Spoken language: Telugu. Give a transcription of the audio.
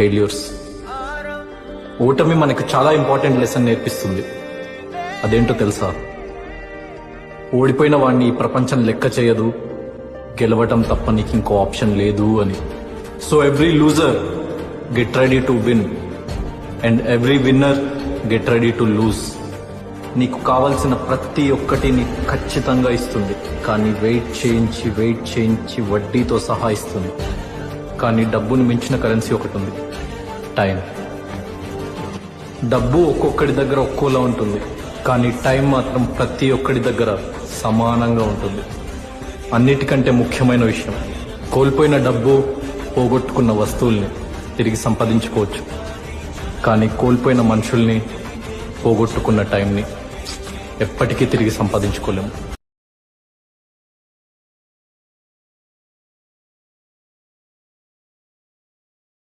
ఫెయిల్యూర్స్ ఓటమి మనకు చాలా ఇంపార్టెంట్ లెసన్ నేర్పిస్తుంది. అదేంటో తెలుసా? ఓడిపోయిన వాడిని ఈ ప్రపంచం లెక్క చేయదు. గెలవటం తప్ప నీకు ఇంకో ఆప్షన్ లేదు అని. So every loser get ready to win and every winner get ready to lose నీకు కావాల్సిన ప్రతి ఒక్కటి నీకు ఖచ్చితంగా ఇస్తుంది. కానీ వెయిట్ చేయించి వెయిట్ చేయించి వడ్డీతో సహా ఇస్తుంది. కానీ డబ్బును మించిన కరెన్సీ ఒకటి ఉంది. టైం. డబ్బు ఒక్కొక్కడి దగ్గర ఒక్కోలా ఉంటుంది. కానీ టైం మాత్రం ప్రతి ఒక్కడి దగ్గర సమానంగా ఉంటుంది. అన్నిటికంటే ముఖ్యమైన విషయం కోల్పోయిన డబ్బు పోగొట్టుకున్న వస్తువుల్ని తిరిగి సంపాదించుకోవచ్చు. కానీ కోల్పోయిన మనుషుల్ని పోగొట్టుకున్న టైంని ఎప్పటికీ తిరిగి సంపాదించుకోలేము.